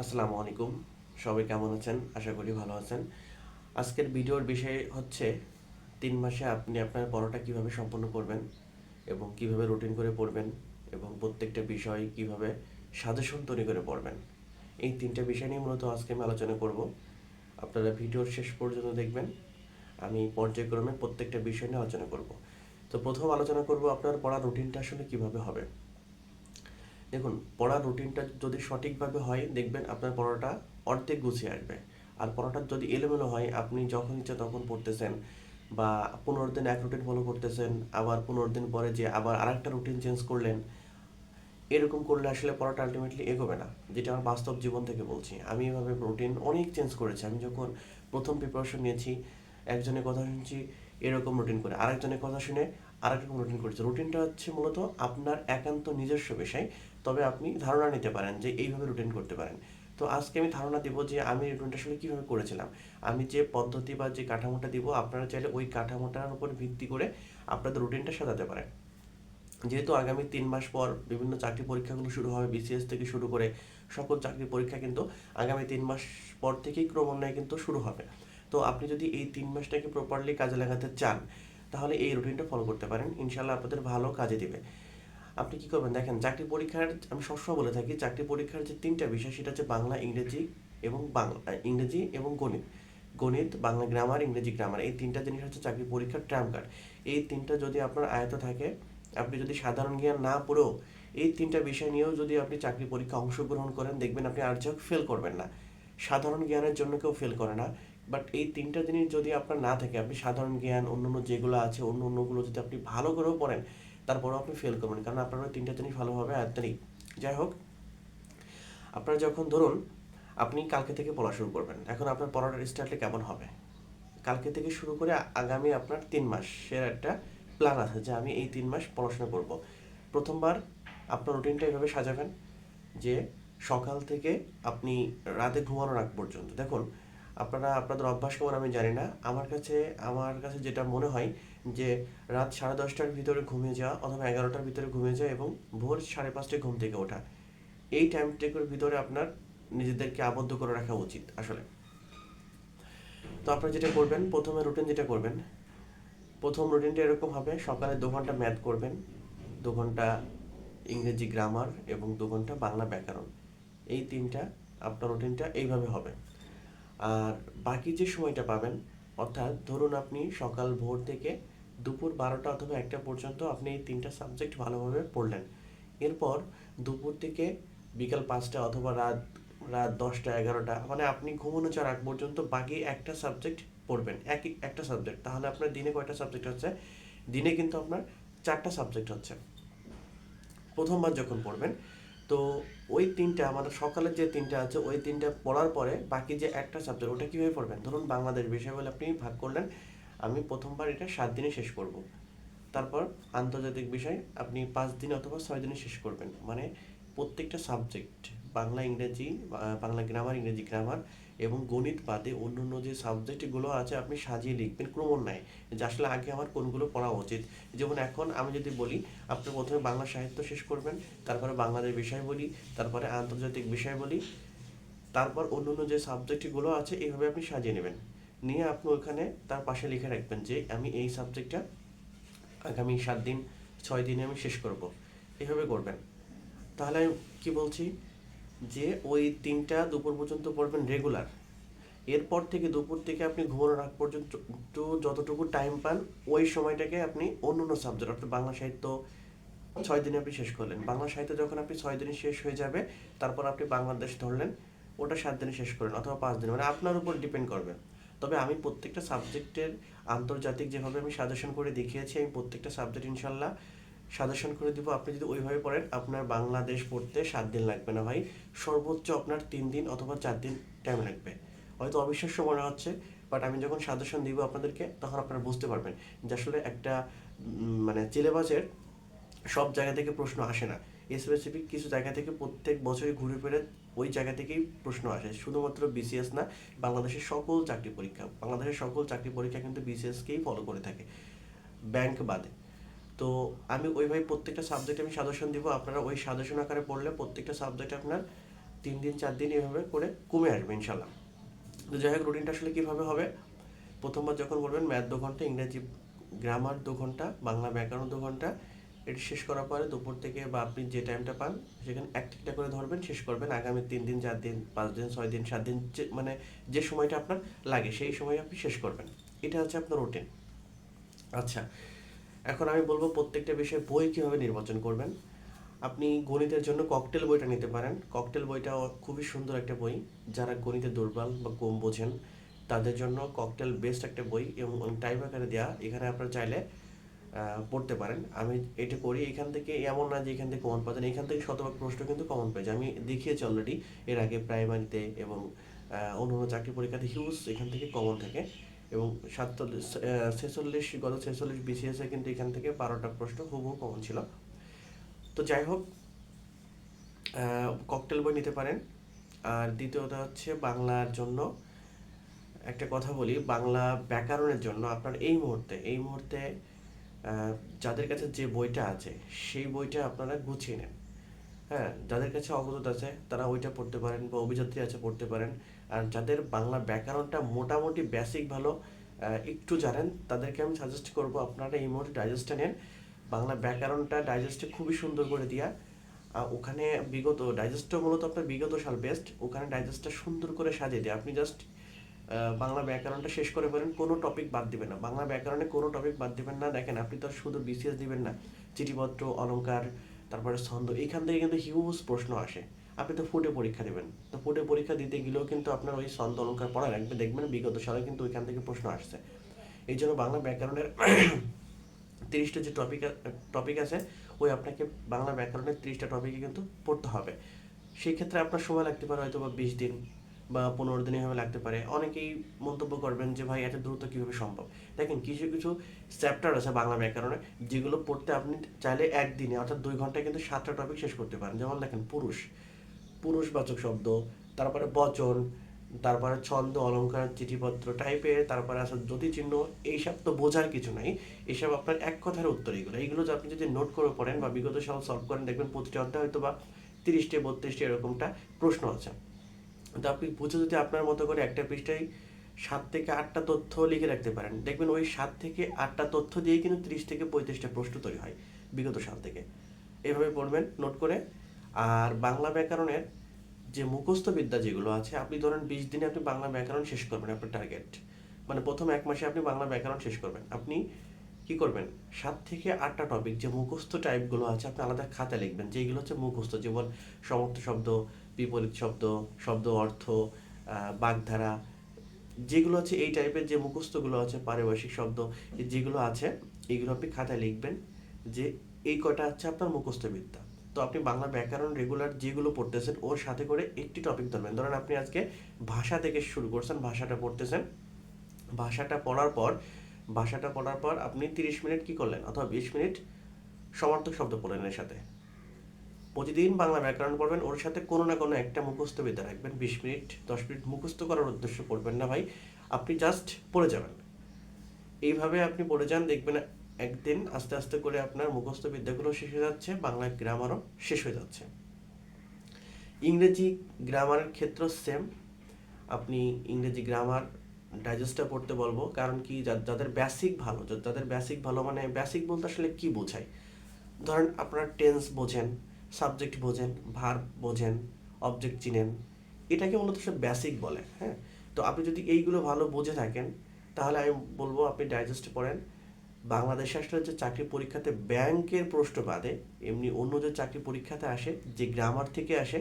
আসসালামু আলাইকুম। সবাই কেমন আছেন? আশা করি ভালো আছেন। আজকের ভিডিওর বিষয় হচ্ছে, তিন মাসে আপনি আপনার পড়াটা কীভাবে সম্পন্ন করবেন এবং কীভাবে রুটিন করে পড়বেন এবং প্রত্যেকটা বিষয় কীভাবে সাজেশন তৈরি করে পড়বেন। এই তিনটা বিষয় নিয়ে মূলত আজকে আমি আলোচনা করব। আপনারা ভিডিওর শেষ পর্যন্ত দেখবেন। আমি পর্যায়ক্রমে প্রত্যেকটা বিষয় নিয়ে আলোচনা করব। তো প্রথম আলোচনা করব আপনার পড়ার রুটিনটা আসলে কীভাবে হবে। দেখুন পড়ার রুটিনটা যদি সঠিকভাবে হয়, দেখবেন আপনার পড়াটা অর্ধেক গুছিয়ে আসবে। আর পড়াটা যদি এলোমেলো হয়, আপনি যখন ইচ্ছা তখন পড়তেছেন বা পনেরো দিন এক রুটিন ফলো করতেছেন, আবার পনেরো দিন পরে যে আবার আরেকটা রুটিন চেঞ্জ করলেন, এরকম করলে আসলে পড়াটা আলটিমেটলি এগোবে না, যেটা আমার বাস্তব জীবন থেকে বলছি। আমি এভাবে রুটিন অনেক চেঞ্জ করেছি। আমি যখন প্রথম প্রিপারেশন নিয়েছি, একজনের কথা শুনছি, এরকম রুটিন করে। আরেকজনের কথা শুনে আরেক রকম রুটিন করেছে রুটিনটা হচ্ছে মূলত আপনার একান্ত নিজস্ব বিষয় তবে আপনি ধারণা নিতে পারেন যে এইভাবে রুটিন করতে পারেন। তো আজকে আমি ধারণা দিব যে আমি রুটিনটা আসলে কীভাবে করেছিলাম। আমি যে পদ্ধতি বা যে কাঠামোটা দিব, আপনারা চাইলে ওই কাঠামোটার উপর ভিত্তি করে আপনাদের রুটিনটা সাজাতে পারেন। যেহেতু আগামী তিন মাস পর বিভিন্ন চাকরি পরীক্ষাগুলো শুরু হবে বিসিএস থেকে শুরু করে সকল চাকরি পরীক্ষা কিন্তু আগামী তিন মাস পর থেকেই ক্রমান্বয়ে কিন্তু শুরু হবে। তো আপনি যদি এই তিন মাসটাকে প্রপারলি কাজে লাগাতে চান, তাহলে এই রুটিনটা ফলো করতে পারেন। ইনশাল্লাহ আপনাদের ভালো কাজে দিবে। আপনি কি করবেন? দেখেন, চাকরি পরীক্ষার, আমি সবসময় বলে থাকি, চাকরি পরীক্ষার যে তিনটা বিষয়, সেটা হচ্ছে বাংলা, ইংরেজি এবং বাংলা ইংরেজি এবং গণিত। গণিত, বাংলা গ্রামার ইংরেজি গ্রামার এই তিনটা জিনিস হচ্ছে চাকরি পরীক্ষার ট্রাম কার্ড এই তিনটা যদি আপনার আয়ত থাকে, আপনি যদি সাধারণ জ্ঞান না পড়েও এই তিনটা বিষয় নিয়েও যদি আপনি চাকরি পরীক্ষা অংশগ্রহণ করেন, দেখবেন আপনি আর যাক ফেল করবেন না। সাধারণ জ্ঞানের জন্য কেউ ফেল করে না। বাট এই তিনটা জিনিস যদি আপনার না থাকে, আপনি সাধারণ জ্ঞান অন্য অন্য যেগুলো আছে অন্য অন্যগুলো যদি আপনি ভালো করেও পড়েন তারপরেও আপনি ফেল করবেন, কারণ আপনার তিনটা জিনিস ভালোভাবে আয়ত্ত নেই। যাই হোক, আপনারা যখন ধরুন, আপনি কালকে থেকে পড়া শুরু করবেন, এখন আপনার পড়ার স্টার্টে কেমন হবে? কালকে থেকে শুরু করে আগামী আপনার তিন মাসের একটা প্ল্যান আছে যে আমি এই তিন মাস পড়াশোনা করব। প্রথমবার আপনার রুটিনটা এভাবে সাজাবেন যে সকাল থেকে আপনি রাতে ঘুমানোর আগ পর্যন্ত। দেখুন, আপনারা, আপনাদের অভ্যাস কেমন আমি জানি না। আমার কাছে আমার কাছে যেটা মনে হয় যে রাত সাড়ে দশটার ভিতরে ঘুমিয়ে যাওয়া অথবা এগারোটার ভিতরে ঘুমিয়ে যাওয়া এবং ভোর সাড়ে পাঁচটায় ঘুম থেকে ওঠা, এই টাইম টেকের ভিতরে আপনার নিজেদেরকে আবদ্ধ করে রাখা উচিত আসলে। তো আপনারা যেটা করবেন, প্রথমে রুটিন যেটা করবেন, প্রথম রুটিনটা এরকম হবে, সকালে দু ঘণ্টা ম্যাথ করবেন, দু ঘণ্টা ইংরেজি গ্রামার এবং দু ঘণ্টা বাংলা ব্যাকরণ। এই তিনটা আপনার রুটিনটা এইভাবে হবে। আর বাকি যে সময়টা পাবেন, অর্থাৎ ধরুন আপনি সকাল ভোর থেকে দুপুর বারোটা অথবা একটা পর্যন্ত আপনি এই তিনটা সাবজেক্ট ভালোভাবে পড়লেন। এরপর দুপুর থেকে বিকাল পাঁচটা অথবা রাত রাত দশটা, এগারোটা মানে আপনি ঘুমানো চার আগ পর্যন্ত বাকি একটা সাবজেক্ট পড়বেন, একই একটা সাবজেক্ট তাহলে আপনার দিনে কয়টা সাবজেক্ট হচ্ছে? দিনে কিন্তু আপনার চারটা সাবজেক্ট হচ্ছে। প্রথমবার যখন পড়বেন, তো ওই তিনটা আমাদের সকালের যে তিনটা আছে, ওই তিনটা পড়ার পরে বাকি যে একটা সাবজেক্ট ওটা কীভাবে পড়বেন? ধরুন বাংলাদেশ বিষয় বলে আপনি ভাগ করলেন আমি প্রথমবার এটা সাত দিনে শেষ করব। তারপর আন্তর্জাতিক বিষয়, আপনি পাঁচ দিন অথবা ছয় দিনে শেষ করবেন। মানে প্রত্যেকটা সাবজেক্ট বাংলা, ইংরেজি বাংলা গ্রামার ইংরেজি গ্রামার এবং গণিত বাদে অন্য অন্য যে সাবজেক্টগুলো আছে, আপনি সাজিয়ে লিখবেন ক্রমান্বয়ে। যে আসলে আগে আমার কোনগুলো পড়া উচিত। যেমন এখন আমি যদি বলি, আপনি প্রথমে বাংলা সাহিত্য শেষ করবেন, তারপরে বাংলাদেশ বিষয় বলি, তারপরে আন্তর্জাতিক বিষয় বলি, তারপর অন্য অন্য যে সাবজেক্টগুলো আছে এইভাবে আপনি সাজিয়ে নেবেন। নিয়ে আপনি ওখানে তার পাশে লিখে রাখবেন যে, আমি এই সাবজেক্টটা আগামী সাত দিন, ছয় দিনে আমি শেষ করব। এইভাবে করবেন। তাহলে আমি কি বলছি? যে, ওই তিনটা দুপুর পর্যন্ত পড়বেন রেগুলার এরপর থেকে দুপুর থেকে আপনি ঘুমানোর আগ পর্যন্ত যতটুকু টাইম পান, ওই সময়টাকে আপনি অন্য অন্য সাবজেক্ট অর্থাৎ বাংলা সাহিত্য ছয় দিনে আপনি শেষ করলেন। বাংলা সাহিত্য যখন আপনি ছয় দিনে শেষ হয়ে যাবে, তারপর আপনি বাংলাদেশ ধরলেন, ওটা সাত দিনে শেষ করেন অথবা পাঁচ দিনে। মানে আপনার উপর ডিপেন্ড করবে। তবে আমি প্রত্যেকটা সাবজেক্টের আন্তর্জাতিক যেভাবে আমি সাজেশন করে দেখিয়েছি, আমি প্রত্যেকটা সাবজেক্ট ইনশাল্লাহ সাজেশন করে দিব। আপনি যদি ওইভাবে পড়েন, আপনার বাংলাদেশ পড়তে সাত দিন লাগবে না ভাই। সর্বোচ্চ আপনার তিন দিন অথবা চার দিন টাইম লাগবে। হয়তো অবিশ্বাস্য মনে হচ্ছে বাট আমি যখন সাজেশন দিব আপনাদেরকে, তখন আপনারা বুঝতে পারবেন যে আসলে একটা মানে সিলেবাসের সব জায়গা থেকে প্রশ্ন আসে না। স্পেসিফিক কিছু জায়গা থেকে প্রত্যেক বছরই ঘুরে ফিরে ওই জায়গা থেকেই প্রশ্ন আসে। শুধুমাত্র বিসিএস না, বাংলাদেশের সকল চাকরি পরীক্ষা, বাংলাদেশের সকল চাকরি পরীক্ষা কিন্তু বিসিএসকেই ফলো করে থাকে ব্যাংক বাদে। তো আমি ওইভাবে প্রত্যেকটা সাবজেক্ট আমি সাজেশন দিব, আপনারা ওই সাজেশন আকারে পড়লে প্রত্যেকটা সাবজেক্ট আপনার তিন দিন, চার দিন এভাবে করে কমে আসবে ইনশাল্লাহ তো যাই হোক রুটিনটা আসলে কীভাবে হবে? প্রথমবার যখন বলবেন ম্যাথ দু ঘণ্টা, ইংরেজি গ্রামার দু ঘণ্টা, বাংলা ব্যাকরণ দু ঘণ্টা এটি শেষ করার পরে দুপুর থেকে বা আপনি যে টাইমটা পান, সেখানে একটা করে ধরবেন, শেষ করবেন। আগামী তিন দিন, চার দিন, পাঁচ দিন, ছয় দিন, সাত দিন মানে যে সময়টা আপনার লাগে, সেই সময় আপনি শেষ করবেন। এটা হচ্ছে আপনার রুটিন আচ্ছা এখন আমি বলব প্রত্যেকটা বিষয়ে বই কীভাবে নির্বাচন করবেন। আপনি গণিতের জন্য ককটেল বইটা নিতে পারেন। ককটেল বইটা খুবই সুন্দর একটা বই। যারা গণিতে দুর্বল বা কম বোঝেন, তাদের জন্য ককটেল বেস্ট একটা বই এবং টাইম আকারে দেওয়া এখানে আপনারা চাইলে পড়তে পারেন। আমি এটা করি এখান থেকে এমন না যে এখান থেকে কমন পাচ্ছেন। এখান থেকে শতভাগ প্রশ্ন কিন্তু কমন পেয়েছে আমি দেখিয়েছি অলরেডি এর আগে প্রাইমারিতে এবং আহ, অন্য অন্য চাকরি পরীক্ষাতে হিউজ এখান থেকে কমন থাকে। এবং সাতচল্লিশ ছেচল্লিশ গত ছেচল্লিশ বিসিএসে কিন্তু এখান থেকে বারোটা প্রশ্ন হুবহু কমন ছিল। তো যাই হোক ককটেল বই নিতে পারেন। আর দ্বিতীয়ত হচ্ছে বাংলার জন্য একটা কথা বলি। বাংলা ব্যাকরণের জন্য আপনার এই মুহূর্তে এই মুহূর্তে যাদের কাছে যে বইটা আছে সেই বইটা আপনারা গুছিয়ে নেন। হ্যাঁ যাদের কাছে অবগত আছে তারা ওইটা পড়তে পারেন বা অভিযাত্রী আছে পড়তে পারেন। আর যাদের বাংলা ব্যাকরণটা মোটামুটি বেসিক ভালো একটু জানেন তাদেরকে আমি সাজেস্ট করব আপনারা এই মুহূর্তে ডাইজেস্টটা নেন। বাংলা ব্যাকরণটা ডাইজেস্টে খুবই সুন্দর করে আহ, ওখানে বিগত ডাইজেস্টটা মূলত আপনার বিগত সাল বেস্ট ওখানে ডাইজেস্টটা সুন্দর করে সাজিয়ে দেয়। আপনি জাস্ট বাংলা ব্যাকরণটা শেষ করে পারেন কোনো টপিক বাদ দিবেন না। বাংলা ব্যাকরণে কোনো টপিক বাদ দিবেন না। দেখেন, আপনি তো শুধু বিসিএস দিবেন না। চিঠিপত্র, অলংকার, তারপরে ছন্দ, এখান থেকে কিন্তু হিউজ প্রশ্ন আসে। আপনি তো ফুটে পরীক্ষা দেবেন। তো ফুটে পরীক্ষা দিতে গেলেও কিন্তু আপনার ওই ছন্দ, অলংকার পড়া লাগবে। দেখবেন বিগত সালে কিন্তু ওইখান থেকে প্রশ্ন আসছে। এই জন্য বাংলা ব্যাকরণের তিরিশটা যে টপিক টপিক আছে, ওই আপনাকে বাংলা ব্যাকরণের তিরিশটা টপিকে কিন্তু পড়তে হবে। সেই ক্ষেত্রে আপনার সময় লাগতে পারে হয়তো বা বিশ দিন। বা পনেরো দিন এভাবে লাগতে পারে। অনেকেই মন্তব্য করবেন যে, ভাই, এত দ্রুত কীভাবে সম্ভব? দেখেন, কিছু কিছু চ্যাপ্টার আছে বাংলা ব্যাকরণে, যেগুলো পড়তে আপনি চাইলে একদিনে, অর্থাৎ দুই ঘন্টায় কিন্তু সাতটা টপিক শেষ করতে পারেন। যেমন দেখেন, পুরুষ। পুরুষবাচক শব্দ, তারপরে বচন, তারপরে ছন্দ, অলঙ্কার, চিঠিপত্র টাইপের তারপরে আছে জ্যোতি চিহ্ন এইসব তো বোঝার কিছু নাই। এইসব আপনার এক কথার উত্তর এগুলো। এইগুলো যদি আপনি যদি নোট করে পড়েন বা বিগত সাল সলভ করেন, দেখবেন প্রতিটা অধ্যায় হয়তো বা তিরিশটি, বত্রিশটি এরকমটা প্রশ্ন আছে। তো আপনি বুঝে যদি আপনার মতো করে একটা পৃষ্ঠায় সাত থেকে আটটা তথ্য লিখে রাখতে পারেন, দেখবেন ওই সাত থেকে আটটা তথ্য দিয়েই কিন্তু ত্রিশ থেকে পঁয়ত্রিশটা প্রশ্ন তৈরি হয় বিগত সাল থেকে। এভাবে পড়বেন, নোট করে। আর বাংলা ব্যাকরণের যে মুখস্থ বিদ্যা যেগুলো আছে, আপনি ধরেন বিশ দিনে আপনি বাংলা ব্যাকরণ শেষ করবেন, আপনার টার্গেট মানে প্রথম এক মাসে আপনি বাংলা ব্যাকরণ শেষ করবেন। আপনি কি করবেন? সাত থেকে আটটা টপিক যে মুখস্থ টাইপগুলো আছে, আপনি আলাদা খাতা লিখবেন যেগুলো হচ্ছে মুখস্থ, যেমন সমর্থ শব্দ বিপরীত শব্দ শব্দ অর্থ বাগধারা, যেগুলো আছে এই টাইপের যে মুখস্থগুলো আছে, পারিভাষিক শব্দ যেগুলো আছে, এইগুলো আপনি খাতায় লিখবেন যে এই কটা হচ্ছে আপনার মুখস্থ বিদ্যা তো আপনি বাংলা ব্যাকরণ রেগুলার যেগুলো পড়তেছেন, ওর সাথে করে একটি টপিক ধরবেন। ধরেন আপনি আজকে ভাষা থেকে শুরু করছেন, ভাষাটা পড়তেছেন। ভাষাটা পড়ার পর, ভাষাটা পড়ার পর আপনি তিরিশ মিনিট কি করলেন? অথবা বিশ মিনিট সমার্থক শব্দ পড়লেন এর সাথে। প্রতিদিন বাংলা ব্যাকরণ পড়বেন। ওর সাথে কোনো না কোনো একটা মুখস্থ বিদ্যা রাখবেন। বিশ মিনিট, দশ মিনিট মুখস্থ করার উদ্দেশ্য পড়বেন না ভাই। আপনি জাস্ট পড়ে যাবেন। এইভাবে আপনি পড়ে যান, দেখবেন একদিন আস্তে আস্তে করে আপনার মুখস্থ বিদ্যাগুলো শেষ হয়ে যাচ্ছে বাংলা গ্রামারও শেষ হয়ে যাচ্ছে। ইংরেজি গ্রামারের ক্ষেত্র সেম আপনি ইংরেজি গ্রামার ডাইজেস্টটা পড়তে বলব। কারণ কি? যাদের বেসিক ভালো যাদের বেসিক ভালো মানে বেসিক বলতে আসলে কি বোঝায়? ধরেন আপনার টেন্স বোঝেন। সাবজেক্ট বোঝেন ভার বোঝেন অবজেক্ট চিনেন, এটাকে মূলত সে বেসিক বলে হ্যাঁ? তো আপনি যদি এইগুলো ভালো বুঝে থাকেন, তাহলে আমি বলব আপনি ডাইজেস্ট পড়েন, বাংলাদেশে আসলে যে চাকরি পরীক্ষাতে ব্যাংকের প্রশ্ন বাদে, এমনি অন্য যে চাকরি পরীক্ষাতে আসে, যে গ্রামার থেকে আসে,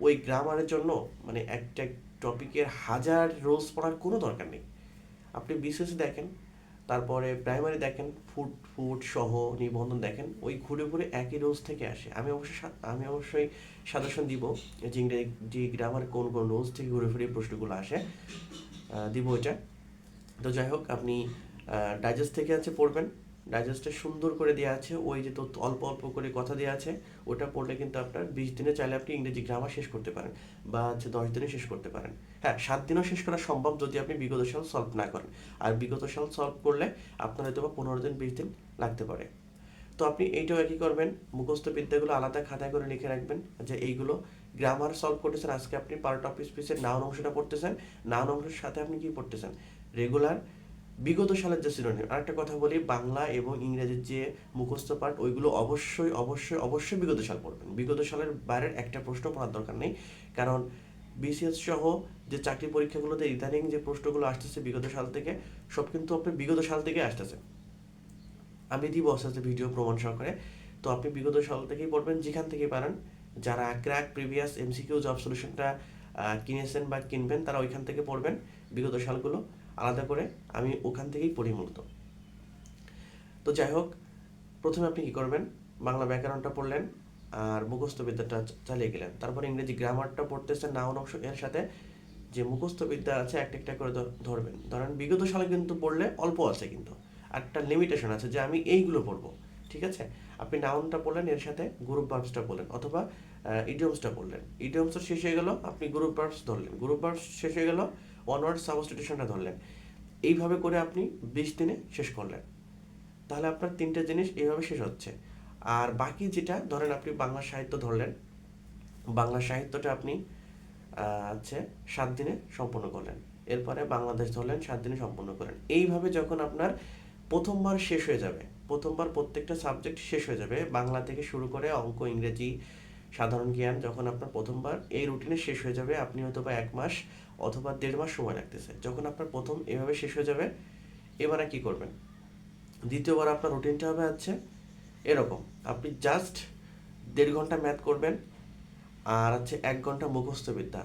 ওই গ্রামারের জন্য মানে একটা টপিকের হাজার রোলস পড়ার কোনো দরকার নেই। আপনি বিশেষ দেখেন তারপরে প্রাইমারি দেখেন ফুড ফুড সহ নিবন্ধন দেখেন, ওই ঘুরে ঘুরে একই রোজ থেকে আসে। আমি অবশ্যই আমি অবশ্যই সাজেশন দিব যে ইংরেজি গ্রামার কোন কোন রোজ থেকে ঘুরে ফিরে প্রশ্নগুলো আসে দিব এটা। তো যাই হোক, আপনি ডাইজেস্ট থেকে আছে পড়বেন। ডাইজেস্টে সুন্দর করে দেওয়া আছে, ওই যে তথ্য, অল্প অল্প করে কথা দেওয়া আছে, ওটা পড়লে কিন্তু আপনার বিশ দিনে চাইলে আপনি ইংরেজি গ্রামার শেষ করতে পারেন, বা হচ্ছে দশ দিনে শেষ করতে পারেন। হ্যাঁ সাত দিনও শেষ করা সম্ভব যদি আপনি বিগত সাল সলভ না করেন। আর বিগত সাল সলভ করলে আপনার হয়তো বা পনেরো দিন, বিশ দিন লাগতে পারে। তো আপনি এইটাও একই করবেন, মুখস্থ বিদ্যাগুলো আলাদা খাতায় করে লিখে রাখবেন যে এইগুলো গ্রামার সলভ করতেছেন, আজকে আপনি পার্ট অফ স্পিচের নাউন অংশটা পড়তেছেন নাউন অংশের সাথে আপনি কি পড়তেছেন? রেগুলার বিগত সালের যে সিনোনিম আরেকটা কথা বলি, বাংলা এবং ইংরেজির যে মুখস্থ পাঠ ওইগুলো অবশ্যই অবশ্যই অবশ্যই বিগত সাল পড়বেন। বিগত সালের বাইরের একটা প্রশ্ন পড়ার দরকার নেই। কারণ বিসিএস সহ যে চাকরি পরীক্ষাগুলোতে ইদানিং যে প্রশ্নগুলো আসতেছে বিগত সাল থেকে, সব কিন্তু আপনার বিগত সাল থেকে আসতেছে। আমি দিব আস্তে ভিডিও প্রমাণ সহকারে। তো আপনি বিগত সাল থেকেই পড়বেন, যেখান থেকে পারেন। যারা ক্র্যাক প্রিভিয়াস এমসিকিউ জব সলিউশনটা কিনেছেন বা কিনবেন, তারা ওইখান থেকে পড়বেন বিগত সালগুলো। আলাদা করে আমি ওখান থেকেই পড়ি মূলত। তো যাই হোক, প্রথমে আপনি কি করবেন? বাংলা ব্যাকরণটা পড়লেন আর মুখস্থ বিদ্যাটা চালিয়ে গেলেন। তারপর ইংরেজি গ্রামারটা পড়তেছেন নাউন অংশ এর সাথে। যে মুখস্থ বিদ্যা আছে একটা একটা করে ধরবেন। ধরেন বিগত সালে কিন্তু পড়লে অল্প আছে কিন্তু। একটা লিমিটেশন আছে যে আমি এইগুলো পড়ব, ঠিক আছে? আপনি নাউনটা পড়লেন, এর সাথে গ্রুপ ভার্বসটা পড়লেন, অথবা ইডিয়মসটা পড়লেন। ইডিয়মসটা শেষ হয়ে গেল, আপনি গ্রুপ ভার্বস ধরলেন। গ্রুপ ভার্বস শেষ হয়ে গেল ওয়ার্ড সাবস্টিটিউশনটা ধরলেন। এইভাবে করে আপনি বিশ দিনে শেষ করলেন। তাহলে আপনার তিনটে জিনিস এইভাবে শেষ হচ্ছে। আর বাকি যেটা, ধরেন আপনি বাংলা সাহিত্য ধরলেন। বাংলা সাহিত্যটা আপনি হচ্ছে সাত দিনে সম্পূর্ণ করলেন। এরপরে বাংলাদেশ ধরলেন, সাত দিনে সম্পূর্ণ করলেন। এইভাবে যখন আপনার প্রথমবার শেষ হয়ে যাবে, প্রথমবার প্রত্যেকটা সাবজেক্ট শেষ হয়ে যাবে, বাংলা থেকে শুরু করে অঙ্ক, ইংরেজি, সাধারণ জ্ঞান, যখন আপনার প্রথমবার এই রুটিনে শেষ হয়ে যাবে, আপনি হয়তো বা এক মাস অথবা দেড় মাস সময় লাগতেছে। যখন আপনার প্রথম এভাবে শেষ হয়ে যাবে, এবারে কি করবেন? দ্বিতীয়বার আপনার রুটিনটা হবে হচ্ছে এরকম। আপনি জাস্ট দেড় ঘণ্টা ম্যাথ করবেন আর হচ্ছে এক ঘণ্টা মুখস্থবিদ্যা।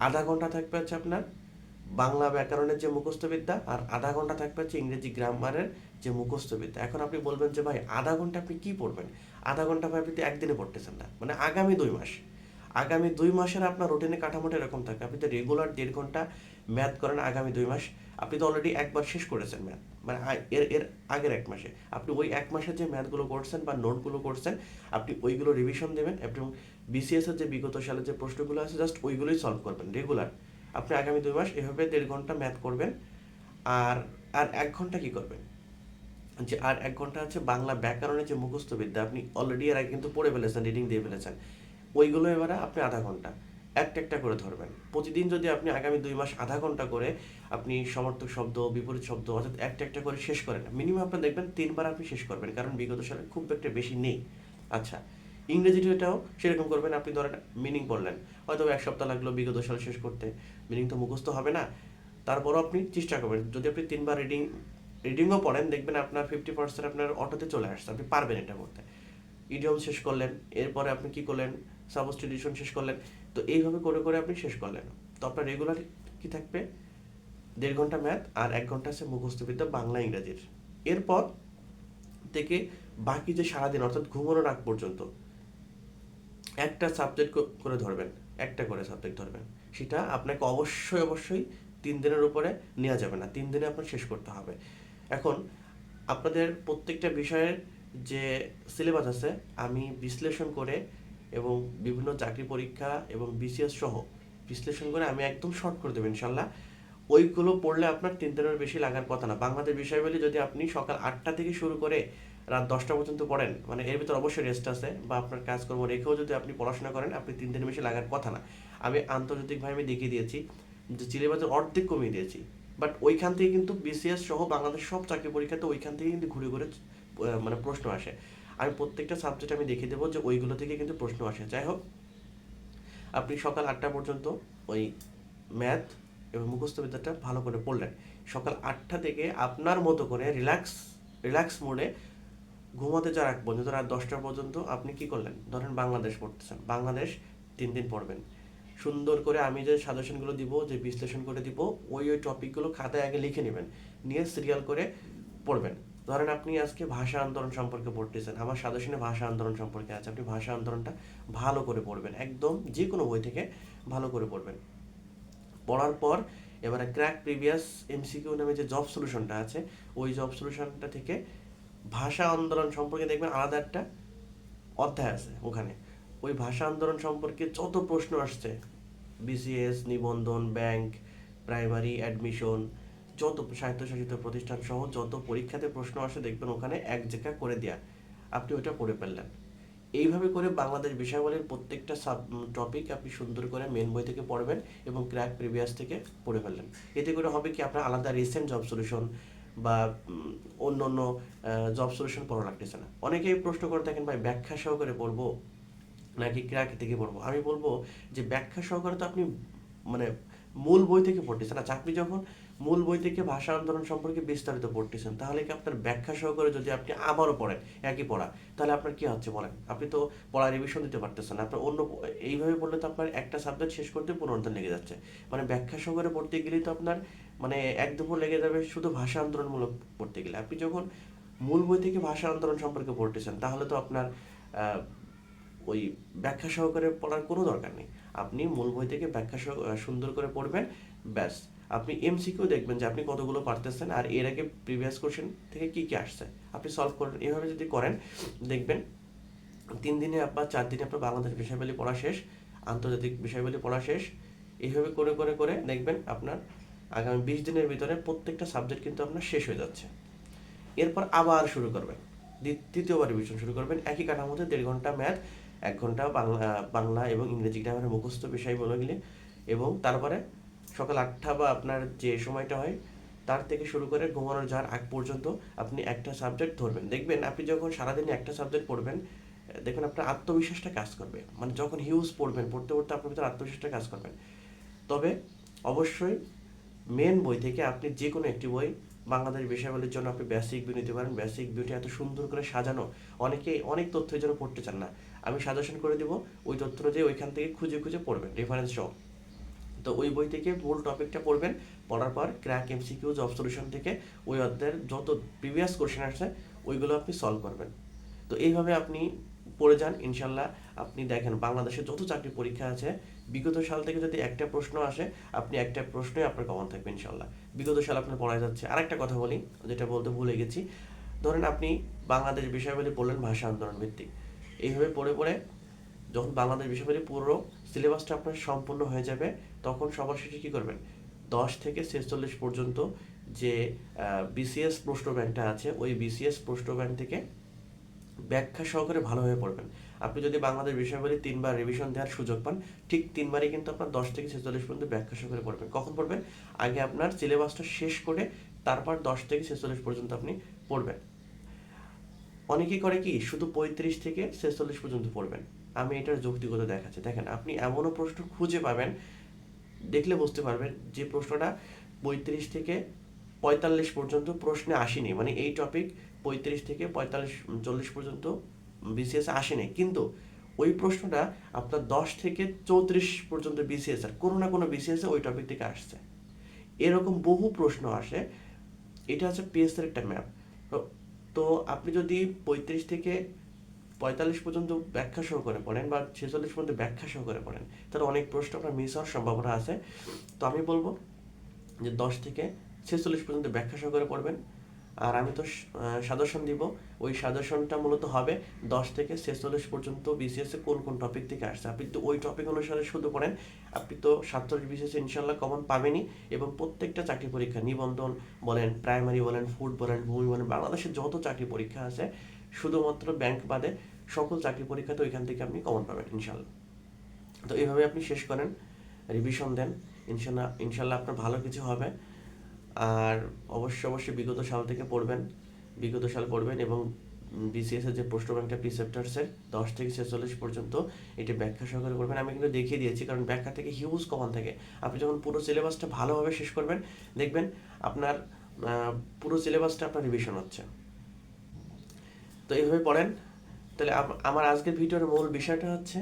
আধা ঘণ্টা থাকবে হচ্ছে আপনার বাংলা ব্যাকরণের যে মুখস্থবিদ্যা আর আধা ঘণ্টা থাকবে হচ্ছে ইংরেজি গ্রামারের যে মুখস্থবিদ্যা। এখন আপনি বলবেন যে, ভাই, আধা ঘণ্টা আপনি কী পড়বেন? আধা ঘণ্টা ভাই, আপনি একদিনে পড়তেছেন না। মানে আগামী দুই মাস। আগামী দুই মাসের আপনার রুটিনে কাঠামোটা এরকম থাকে। আপনি তো রেগুলার দেড় ঘণ্টা ম্যাথ করেন আগামী দুই মাস। আপনি তো অলরেডি একবার শেষ করেছেন ম্যাথ। মানে এর এর আগের এক মাসে। আপনি ওই এক মাসের যে ম্যাথগুলো করছেন বা নোটগুলো করছেন, আপনি ওইগুলো রিভিশন দেবেন এবং বিসিএস এর যে বিগত সালের যে প্রশ্নগুলো আছে জাস্ট ওইগুলোই সলভ করবেন রেগুলার আপনি আগামী দুই মাস এভাবে দেড় ঘণ্টা ম্যাথ করবেন। আর আর এক ঘণ্টা কি করবেন? যে আর এক ঘণ্টা হচ্ছে বাংলা ব্যাকরণের যে মুখস্থ বিদ্যা, আপনি অলরেডি এর আগে কিন্তু পড়ে ফেলেছেন রিডিং দিয়ে ফেলেছেন। ওইগুলো এবারে আপনি আধা ঘণ্টা। একটা একটা করে ধরবেন। প্রতিদিন যদি আপনি আগামী দুই মাস আধা ঘণ্টা করে আপনি সমর্থক শব্দ, বিপরীত শব্দ অর্থাৎ একটা একটা করে শেষ করেন। মিনিমাম আপনি দেখবেন তিনবার আপনি শেষ করবেন, কারণ বিগত সালে খুব একটা বেশি নেই। আচ্ছা ইংরেজিটাও সেরকম করবেন, আপনি ধরেন মিনিং পড়লেন। হয়তো এক সপ্তাহ লাগল বিগত সাল শেষ করতে মিনিং তো মুখস্থ হবে না। তারপরও আপনি চেষ্টা করবেন, যদি আপনি তিনবার রিডিং রিডিংও পড়েন, দেখবেন আপনার ফিফটি পার্সেন্ট আপনার অটোতে চলে আসছে, আপনি পারবেন এটা করতে। ইডিয়ম শেষ করলেন, এরপরে আপনি কি করলেন? সাবস্টিটিউশন শেষ করলেন। তো এইভাবে করে করে আপনি শেষ করলেন। তো আপনার রেগুলার কি থাকবে? দেড় ঘণ্টা ম্যাথ আর এক ঘণ্টা আছে মুখস্থবিদ্যা বাংলা, ইংরাজির। এরপর থেকে বাকি যে সারাদিন, অর্থাৎ ঘুমানোর আগ পর্যন্ত, একটা সাবজেক্ট করে ধরবেন, একটা করে সাবজেক্ট ধরবেন। সেটা আপনাকে অবশ্যই অবশ্যই তিন দিনের উপরে নেওয়া যাবে না। তিন দিনে আপনার শেষ করতে হবে। এখন আপনাদের প্রত্যেকটা বিষয়ের যে সিলেবাস আছে, আমি বিশ্লেষণ করে এবং বিভিন্ন চাকরি পরীক্ষা এবং বিসিএস সহ বিশ্লেষণ করে আমি একদম শর্ট করে দেবো ইনশাল্লাহ। ওইগুলো পড়লে আপনার তিন দিনের বেশি লাগার কথা না। বাংলাদেশ বিষয়গুলি যদি আপনি সকাল আটটা থেকে শুরু করে রাত দশটা পর্যন্ত পড়েন মানে এর ভিতর অবশ্যই রেস্ট আছে বা আপনার কাজকর্ম রেখেও যদি আপনি পড়াশোনা করেন, আপনি তিন দিনের বেশি লাগার কথা না। আমি আন্তর্জাতিকভাবে আমি দেখিয়ে দিয়েছি যে সিলেবাসের অর্ধেক কমিয়ে দিয়েছি। বাট ওইখান থেকে কিন্তু বিসিএস সহ বাংলাদেশ সব চাকরি পরীক্ষাতে ওইখান থেকে কিন্তু ঘুরে ঘুরে মানে প্রশ্ন আসে। আমি প্রত্যেকটা সাবজেক্ট আমি দেখিয়ে দেবো যে ওইগুলো থেকে কিন্তু প্রশ্ন আসে। যাই হোক, আপনি সকাল আটটা পর্যন্ত ওই ম্যাথ এবং মুখস্থ বিদ্যাটা ভালো করে পড়লেন। সকাল আটটা থেকে আপনার মতো করে রিল্যাক্স রিল্যাক্স মোডে ঘুমাতে যাওয়ার আগ পর্যন্ত, রাত দশটা পর্যন্ত আপনি কি করলেন? ধরেন বাংলাদেশ পড়তেছেন, বাংলাদেশ তিন দিন পড়বেন। সুন্দর করে আমি যে সাজেশনগুলো দিব, যে বিশ্লেষণ করে দিব, ওই ওই টপিকগুলো খাতায় আগে লিখে নেবেন, নিয়ে সিরিয়াল করে পড়বেন। ধরেন আপনি আজকে ভাষা আন্দোলন সম্পর্কে পড়তেছেন, আমার সাজেশনে ভাষা আন্দোলন সম্পর্কে আছে, আপনি ভাষা আন্দোলনটা ভালো করে পড়বেন, একদম যে কোনো বই থেকে ভালো করে পড়বেন। পড়ার পর এবারে ক্র্যাক প্রিভিয়াস এমসিকিউ নামে যে জব সলিউশনটা আছে, ওই জব সলিউশনটা থেকে ভাষা আন্দোলন সম্পর্কে দেখবেন আলাদা একটা অধ্যায় আছে ওখানে। ওই ভাষা আন্দোলন সম্পর্কে যত প্রশ্ন আসছে বিসিএস নিবন্ধন ব্যাংক প্রাইমারি অ্যাডমিশন যত স্বায়ত্তশাসিত প্রতিষ্ঠান সহ যত পরীক্ষাতে প্রশ্ন আসে, দেখবেন ওখানে এক জায়গা করে দেয়া। আপনি ওটা পড়ে ফেললেন। এইভাবে করে বাংলাদেশ বিষয়াবলীর প্রত্যেকটা সাব টপিক আপনি সুন্দর করে মেন বই থেকে পড়বেন এবং ক্র্যাক প্রিভিয়াস থেকে পড়ে ফেললেন। এতে করে হবে কি আপনার আলাদা রিসেন্ট জব সলিউশন বা অন্য অন্য জব সলিউশন পড়া লাগতেছে না। অনেকেই প্রশ্ন করে থাকেন, ভাই, ব্যাখ্যা সহকারে পড়ব নাকি ক্র্যাক থেকে পড়ব? আমি বলব যে ব্যাখ্যা সহকারে তো আপনি মানে মূল বই থেকে পড়তেছেন। না চাকরি যখন মূল বই থেকে ভাষা আন্দোলন সম্পর্কে বিস্তারিত পড়তেছেন, তাহলে কি আপনার ব্যাখ্যা সহকারে যদি আপনি আবারও পড়েন, একই পড়া, তাহলে আপনার কি হচ্ছে বলেন? আপনি তো পড়া রিভিশন দিতে পারতেছেন আপনার অন্য এইভাবে পড়লে তো আপনার একটা সাবজেক্ট শেষ করতে পনেরো দিন লেগে যাচ্ছে। মানে ব্যাখ্যা সহকারে পড়তে গেলেই তো আপনার মানে এক দুপুর লেগে যাবে শুধু ভাষা আন্দোলনমূলক পড়তে গেলে। আপনি যখন মূল বই থেকে ভাষা আন্দোলন সম্পর্কে পড়তেছেন, তাহলে তো আপনার ওই ব্যাখ্যা সহকারে পড়ার কোনো দরকার নেই। আপনি মূল বই থেকে ব্যাখ্যা সুন্দর করে পড়বেন, ব্যাস। আপনি এমসিকিউ দেখবেন যে আপনি কতগুলো পারতেছেন আর এর আগে প্রিভিয়াস কোশ্চেন থেকে কি কি আসছে। আপনি সলভ করেন। এভাবে যদি করেন, দেখবেন তিন দিনে বা চার দিনে আপনার বাংলাদেশ বিষয়বলী পড়া শেষ, আন্তর্জাতিক বিষয়বলী পড়া শেষ। এইভাবে করে করে করে দেখবেন আপনার আগামী বিশ দিনের ভিতরে প্রত্যেকটা সাবজেক্ট কিন্তু আপনার শেষ হয়ে যাচ্ছে। এরপর আবার শুরু করবেন। তৃতীয়বার রিভিশন শুরু করবেন। একই কাঠামোতে দেড় ঘণ্টা ম্যাথ এক ঘণ্টা বাংলা বাংলা এবং ইংরেজি গ্রামের মুখস্থ বিষয় বলে গেলে এবং তারপরে সকাল আটটা বা আপনার যে সময়টা হয়, তার থেকে শুরু করে ঘুমানোর যাওয়ার আগ পর্যন্ত আপনি একটা সাবজেক্ট ধরবেন। দেখবেন আপনি যখন সারাদিনে একটা সাবজেক্ট পড়বেন, দেখবেন আপনার আত্মবিশ্বাসটা কাজ করবে। মানে যখন হিউজ পড়বেন, পড়তে পড়তে আপনার ভিতরে আত্মবিশ্বাসটা কাজ করবেন তবে অবশ্যই মেন বই থেকে আপনি যে কোনো একটি বই বাংলাদেশ বিষয়াবলীর জন্য আপনি বেসিক বিউ নিতে পারেন। বেসিক বিউটি এত সুন্দর করে সাজানো, অনেকে, অনেক তথ্যের জন্য পড়তে চান না। আমি সাজেশন করে দিব, ওই তথ্য অনুযায়ী ওইখান থেকে খুঁজে খুঁজে পড়বেন রেফারেন্স সহ। তো ওই বই থেকে মূল টপিকটা পড়বেন। পড়ার পর ক্র্যাক এমসিকিউ জব সলিউশন থেকে ওই অধ্যায়ের যত প্রিভিয়াস কোশ্চেন আসছে, ওইগুলো আপনি সলভ করবেন। তো এইভাবে আপনি পড়ে যান, ইনশাল্লাহ আপনি দেখেন বাংলাদেশে যত চাকরি পরীক্ষা আছে, বিগত সাল থেকে যদি একটা প্রশ্ন আসে, আপনি একটা প্রশ্নই আপনার কমন থাকবে ইনশাল্লাহ। বিগত সাল আপনার পড়া যাচ্ছে। আরেকটা কথা বলি, যেটা বলতে ভুলে গেছি। ধরেন আপনি বাংলাদেশ বিষয়বলী পড়লেন ভাষা আন্দোলন ভিত্তিক। এইভাবে পড়ে পড়ে যখন বাংলাদেশ বিষয়বলী পুরো সিলেবাসটা আপনার সম্পূর্ণ হয়ে যাবে তখন সবার শেষে কী করবেন? দশ থেকে ছেচল্লিশ পর্যন্ত যে বিসিএস প্রশ্ন ব্যাংকটা আছে, ওই বিসিএস প্রশ্ন ব্যাংক থেকে ব্যাখ্যা সহকারে ভালোভাবে পড়বেন। আপনি যদি বাংলাদেশ বিষয়বলী তিনবার রিভিশন দেওয়ার সুযোগ পান, ঠিক তিনবারই কিন্তু আপনার দশ থেকে ছেচল্লিশ পর্যন্ত ব্যাখ্যা সহকারে পড়বেন। কখন পড়বেন? আগে আপনার সিলেবাসটা শেষ করে তারপর দশ থেকে ছেচল্লিশ পর্যন্ত আপনি পড়বেন। অনেকেই করে কি, শুধু পঁয়ত্রিশ থেকে ছেচল্লিশ পর্যন্ত পড়বেন। আমি এটার যৌক্তিকতা দেখাচ্ছি। দেখেন, আপনি এমনও প্রশ্ন খুঁজে পাবেন দেখলে বুঝতে পারবেন যে প্রশ্নটা পঁয়ত্রিশ থেকে পঁয়তাল্লিশ পর্যন্ত প্রশ্নে আসেনি। মানে এই টপিক পঁয়ত্রিশ থেকে পঁয়তাল্লিশ চল্লিশ পর্যন্ত বিসিএস আসেনি। কিন্তু ওই প্রশ্নটা আপনার দশ থেকে চৌত্রিশ পর্যন্ত বিসিএস আর কোনো না কোনো বিসিএসে ওই টপিক থেকে আসছে। এরকম বহু প্রশ্ন আসে। এটা হচ্ছে পিএসের একটা ম্যাপ তো আপনি যদি পঁয়ত্রিশ থেকে পঁয়তাল্লিশ পর্যন্ত ব্যাখ্যা সহ করে পড়েন বা ছেচল্লিশ পর্যন্ত ব্যাখ্যা সহ করে পড়েন, তাহলে অনেক প্রশ্ন আপনার মিস হওয়ার সম্ভাবনা আছে। তো আমি বলব যে দশ থেকে ছেচল্লিশ পর্যন্ত ব্যাখ্যা সহ করে পড়বেন। আর আমি তো সাজেশন দিব। ওই সাজেশনটা মূলত হবে দশ থেকে ছেচল্লিশ পর্যন্ত বিসিএসে কোন কোন টপিক থেকে আসছে। আপনি তো ওই টপিক অনুসারে শুধু পড়েন, আপনি তো সাতচল্লিশ বিসিএসে ইনশাল্লাহ কমন পাবেনই এবং প্রত্যেকটা চাকরি পরীক্ষা, নিবন্ধন বলেন প্রাইমারি বলেন ফুড বলেন, ভূমি বলেন, বাংলাদেশের যত চাকরি পরীক্ষা আছে, শুধুমাত্র ব্যাংক বাদে সকল চাকরি পরীক্ষা তো ওইখান থেকে আপনি কমন পাবেন ইনশাল্লাহ তো এইভাবে আপনি শেষ করেন রিভিশন দেন ইনশাল্লাহ ইনশাল্লাহ আপনার ভালো কিছু হবে। আর অবশ্যই অবশ্যই বিগত সাল থেকে পড়বেন, বিগত সাল পড়বেন এবং বিসিএস এর যে প্রশ্ন ব্যাংকটা প্রিসেপ্টার্সের দশ থেকে ছেচল্লিশ পর্যন্ত এটি ব্যাখ্যা সহকারে করবেন। আমি কিন্তু দেখিয়ে দিয়েছি, কারণ ব্যাখ্যা থেকে হিউজ কমন থাকে। আপনি যখন পুরো সিলেবাসটা ভালোভাবে শেষ করবেন, দেখবেন আপনার পুরো সিলেবাসটা আপনার রিভিশন হচ্ছে। তো এইভাবে পড়েন। তাহলে আমার আজকের ভিডিওর মূল বিষয়টা হচ্ছে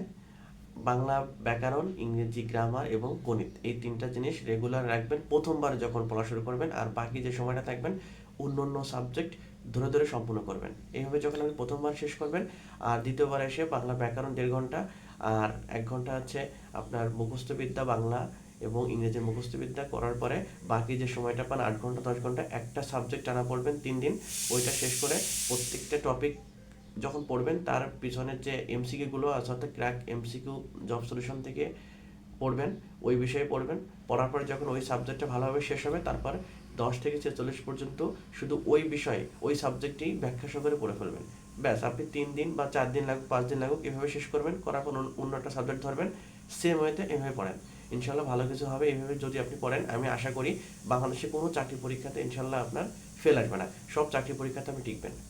বাংলা ব্যাকরণ, ইংরেজি গ্রামার এবং গণিত। এই তিনটা জিনিস রেগুলার রাখবেন। প্রথমবার যখন পড়া শুরু করবেন আর বাকি যে সময়টা থাকবেন অন্য অন্য সাবজেক্ট ধরে ধরে সম্পূর্ণ করবেন। এইভাবে যখন আপনি প্রথমবার শেষ করবেন আর দ্বিতীয়বার এসে বাংলা ব্যাকরণ দেড় ঘণ্টা আর এক ঘণ্টা হচ্ছে আপনার মুখস্থবিদ্যা বাংলা এবং ইংরেজি মুখস্থবিদ্যা করার পরে বাকি যে সময়টা পান আট ঘণ্টা দশ ঘণ্টা একটা সাবজেক্ট টানা পড়বেন তিন দিন। ওইটা শেষ করে প্রত্যেকটা টপিক যখন পড়বেন, তার পিছনের যে এমসিকিউগুলো আছে, অর্থাৎ ক্র্যাক এমসিকিউ জব সলিউশন থেকে পড়বেন, ওই বিষয়ে পড়বেন। পড়ার পরে যখন ওই সাবজেক্টটা ভালোভাবে শেষ হবে, তারপর দশ থেকে ছেচল্লিশ পর্যন্ত শুধু ওই বিষয়ে, ওই সাবজেক্টেই ব্যাখ্যা সহকারে পড়ে ফেলবেন। ব্যাস, আপনি তিন দিন বা চার দিন লাগুক, পাঁচ দিন লাগুক, এভাবে শেষ করবেন, করার পর অন্য- একটা সাবজেক্ট ধরবেন সেম ওয়েতে এভাবে পড়েন। ইনশাল্লাহ ভালো কিছু হবে এইভাবে যদি আপনি পড়েন, আমি আশা করি বাংলাদেশে কোনো চাকরি পরীক্ষাতে ইনশাল্লাহ আপনার ফেল আসবে না। সব চাকরি পরীক্ষাতে আপনি টিকবেন।